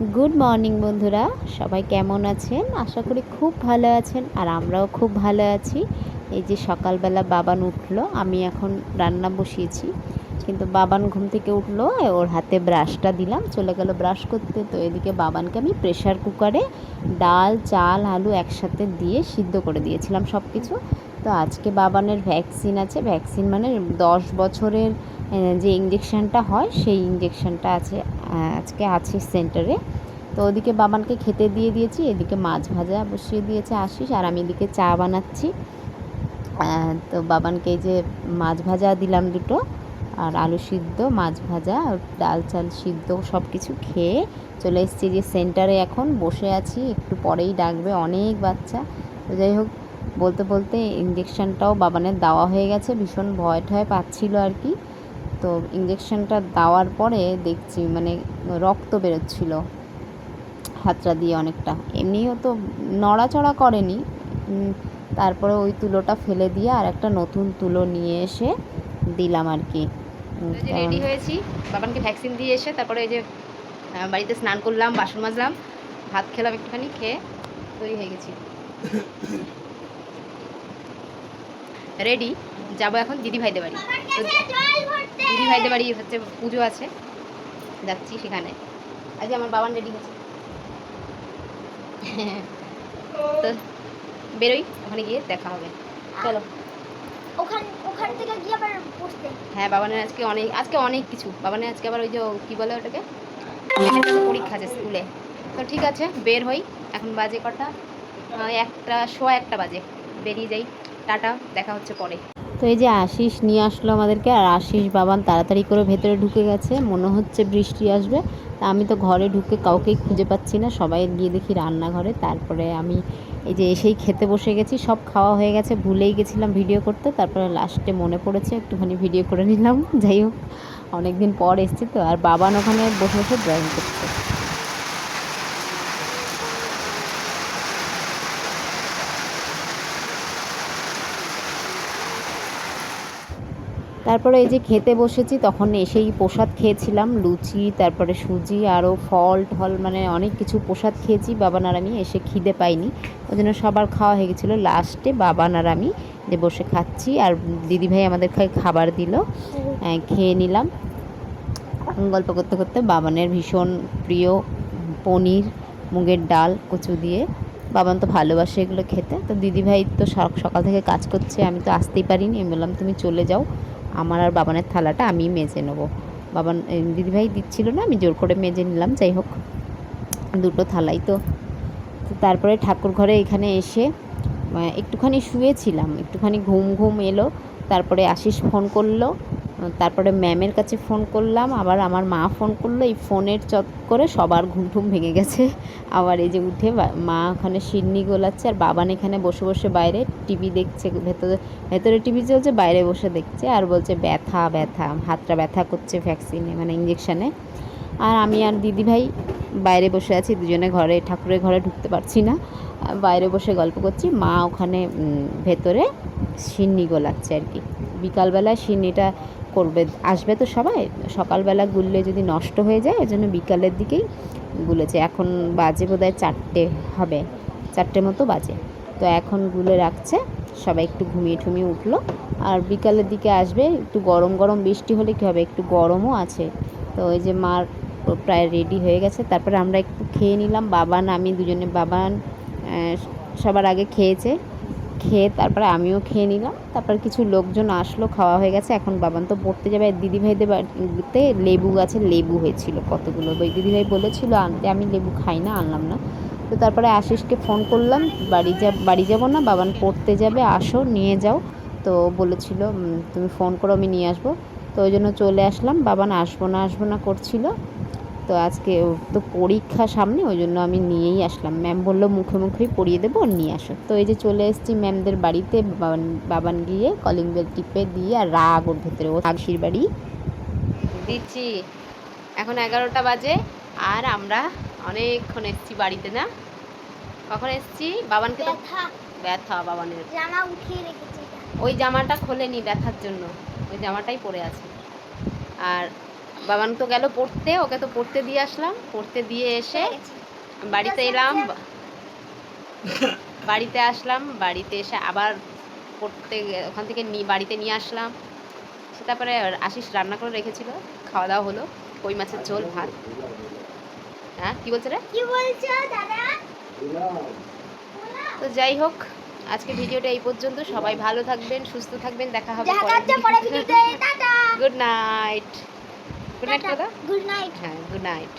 Good morning বন্ধুরা। সবাই কেমন আছেন? আশা করি খুব ভালো আছেন আর আমরাও খুব ভালো আছি। এই যে সকালবেলা বাবান উঠল, আমি এখন রান্না বসিয়েছি। কিন্তু বাবান ঘুম থেকে উঠল, ওর হাতে ব্রাশটা দিলাম, চলে গেল ব্রাশ করতে। তো এদিকে বাবানকে আমি প্রেশার কুকারে ডাল, চাল, আলু একসাথে দিয়ে সিদ্ধ করে দিয়েছিলাম সব কিছু তো আজকে বাবানের ভ্যাকসিন আছে। ভ্যাকসিন মানে দশ বছরের যে ইঞ্জেকশানটা হয়, সেই ইঞ্জেকশনটা আছে। আজকে আছে সেন্টারে তো ওদিকে বাবানকে খেতে দিয়ে দিয়েছি, এদিকে মাছ ভাজা বসিয়ে দিয়েছে আশিস, আর আমি এদিকে চা বানাচ্ছি। তো বাবানকে যে মাছ ভাজা দিলাম দুটো, আর আলু সিদ্ধ, মাছ ভাজা ডাল চাল সিদ্ধ সব কিছু খেয়ে চলে এসেছি যে সেন্টারে এখন। বসে আছি, একটু পরেই ডাকবে অনেক বাচ্চা। তো যাই হোক, বলতে বলতে ইঞ্জেকশানটাও বাবানের দেওয়া হয়ে গেছে, ভীষণ ভয় টয় পাচ্ছিল আর কি। তো ইঞ্জেকশনটা দেওয়ার পরে দেখছি মানে রক্ত বেরোচ্ছিল হাতটা দিয়ে অনেকটা। এমনিও তো নড়াচড়া করেনি। তারপরে ওই তুলোটা ফেলে দিয়ে আর একটা নতুন তুলো নিয়ে এসে দিলাম আর কি। রেডি হয়েছি। বাবানকে ভ্যাকসিন দিয়ে এসে তারপরে এই যে বাড়িতে স্নান করলাম বাসন মাজলাম ভাত খেলাম একটুখানি খেয়ে তৈরি হয়ে গেছি। রেডি যাব এখন দিদি ভাইদের বাড়ি। তো দিদি ভাইদের বাড়ি হচ্ছে পুজো আছে। যাচ্ছি সেখানে। আজকে আমার বাবান রেডি হচ্ছে তো বেরোই ওখানে গিয়ে দেখা হবে। চলো। ওখান ওখান থেকে গিয়ে আবার বসতে। হ্যাঁ বাবানের আজকে অনেক আজকে অনেক কিছু। বাবানের আজকে আবার ওই যে কী বলে ওটাকে? পরীক্ষা আছে স্কুলে। তো ঠিক আছে বের হই। এখন বাজে কটা? একটা সোয়া একটা বাজে। বেরিয়ে যাই। টাটা, দেখা হচ্ছে পরে। তো এই যে আশিস নিয়ে আসলো আমাদেরকে, আর আশিস বাবান তাড়াতাড়ি করে ভেতরে ঢুকে গেছে, মনে হচ্ছে বৃষ্টি আসবে। তা আমি তো ঘরে ঢুকে কাউকেই খুঁজে পাচ্ছি না, সবাই গিয়ে দেখি রান্নাঘরে। তারপরে আমি এই যে এসেই খেতে বসে গেছি, সব খাওয়া হয়ে গেছে, ভুলেই গেছিলাম ভিডিও করতে। তারপরে লাস্টে মনে পড়েছে, একটুখানি ভিডিও করে নিলাম। যাই হোক অনেক দিন পর এসেছি তো, আর বাবান ওখানে বসে বসে ড্রয়িং করছে। তারপরে এই যে খেতে বসেছি তখন এসেই প্রসাদ খেয়েছিলাম লুচি তারপরে সুজি আরও ফল টল মানে অনেক কিছু প্রসাদ খেয়েছি বাবান আর আমি এসে খিদে পাইনি। ওই জন্য সবার খাওয়া হয়ে গেছিল লাস্টে বাবান আর আমি যে বসে খাচ্ছি আর দিদিভাই আমাদের খাই খাবার দিল খেয়ে নিলাম। গল্প করতে করতে বাবানের ভীষণ প্রিয় পনির মুগের ডাল কচু দিয়ে। বাবান তো ভালোবাসে এগুলো খেতে। তো দিদিভাই তো সকাল থেকে কাজ করছে আমি তো আসতেই পারিনি আমি বললাম তুমি চলে যাও। আমার আর বাবানের থালাটা আমি মেজে নেব। বাবান দিদিভাই দিচ্ছিল না, আমি জোর করে মেজে নিলাম, যাই হোক। দুটো থালাই তো। তারপরে ঠাকুর ঘরে এখানে এসে একটুখানি শুয়েছিলাম, একটুখানি ঘুম ঘুম এলো, তারপরে আশিস ফোন করল তারপরে ম্যামের কাছে ফোন করলাম, আবার আমার মা ফোন করল, এই ফোনের চট করে সবার ঘুম টুম ভেঙে গেছে। আবার এই যে উঠে মা ওখানে সিন্নি গোলাচ্ছে, আর বাবান এখানে বসে বসে বাইরে টিভি দেখছে, ভেতরে ভেতরে টিভি চলছে, বাইরে বসে দেখছে, আর বলছে ব্যথা ব্যথা, হাতটা ব্যথা করছে ভ্যাকসিনে মানে ইঞ্জেকশানে আর আমি আর দিদিভাই বাইরে বসে আছি, দুজনে ঘরে, ঠাকুরের ঘরে ঢুকতে পারছি না। বাইরে বসে গল্প করছি, মা ওখানে ভেতরে সিন্নি গোলাচ্ছে আর কি। বিকালবেলায় সিন্নিটা করবে। আসবে তো সবাই। সকালবেলা গুললে যদি নষ্ট হয়ে যায় ওই জন্য বিকালের দিকেই গুলেছে। এখন বাজে বোধ হয় চারটে হবে। চারটে মতো বাজে। তো এখন গুলে রাখছে। সবাই একটু ঘুমিয়ে ঠুমিয়ে উঠল। আর বিকালের দিকে আসবে, একটু গরম গরম বৃষ্টি হলে কী হবে? একটু গরমও আছে। তো ওই যে মার প্রায় রেডি হয়ে গেছে। তারপরে আমরা একটু খেয়ে নিলাম। বাবান আমি দুজনে বাবান সবার আগে খেয়েছে। খেয়ে তারপরে আমিও খেয়ে নিলাম। তারপর কিছু লোকজন আসলো, খাওয়া হয়ে গেছে। এখন বাবান তো পড়তে যাবে। দিদিভাইদের বাড়িতে লেবু গাছে লেবু হয়েছিল কতগুলো। ওই দিদিভাই বলেছিল, আনতে আমি লেবু খাই না, আনলাম না। তো তারপরে আশিসকে ফোন করলাম, বাড়ি যা, বাড়ি যাব না, বাবান পড়তে যাবে, আসো, নিয়ে যাও। তো বলেছিল তুমি ফোন করো, আমি নিয়ে আসব। তো ওই জন্য চলে আসলাম। বাবান আসব না আসব না করছিল। তো আজকে ওর তো পরীক্ষা সামনে ওই জন্য আমি নিয়েই আসলাম। ম্যাম বলল মুখে মুখেই পড়িয়ে দেবো আর নিয়ে আসো। তো এই যে চলে এসেছি ম্যামদের বাড়িতে বাবান বাবান গিয়ে কলিং বেল টিপে দিয়ে আর রাগ ওর ভেতরে ও আগশির বাড়ি। দিচ্ছি। এখন এগারোটা বাজে আর আমরা অনেকক্ষণ এসছি বাড়িতে না? কখন এসছি? বাবানকে তো ব্যথা। ব্যথা বাবানের। জামা উঠিয়ে রেখেছি ওই জামাটা খোলেনি ব্যথার জন্য। ওই জামাটাই পরে আছে। আর বাবান তো গেল পড়তে ওকে তো পড়তে দিয়ে আসলাম। পড়তে দিয়ে এসে বাড়িতে এলাম। বাড়িতে আসলাম বাড়িতে এসে আবার পড়তে ওখান থেকে নিয়ে বাড়িতে নিয়ে আসলাম। সে তারপরে আশিস রান্না করে রেখেছিল খাওয়া দাওয়া হলো কই মাছের ঝোল ভাত। হ্যাঁ কি বলছে রে? কি বলছো দাদা? তো যাই হোক আজকে ভিডিওটা এই পর্যন্ত। সবাই ভালো থাকবেন সুস্থ থাকবেন দেখা হবে গুড নাইট গুড নাইট কথা গুড নাইট হ্যাঁ গুড নাইট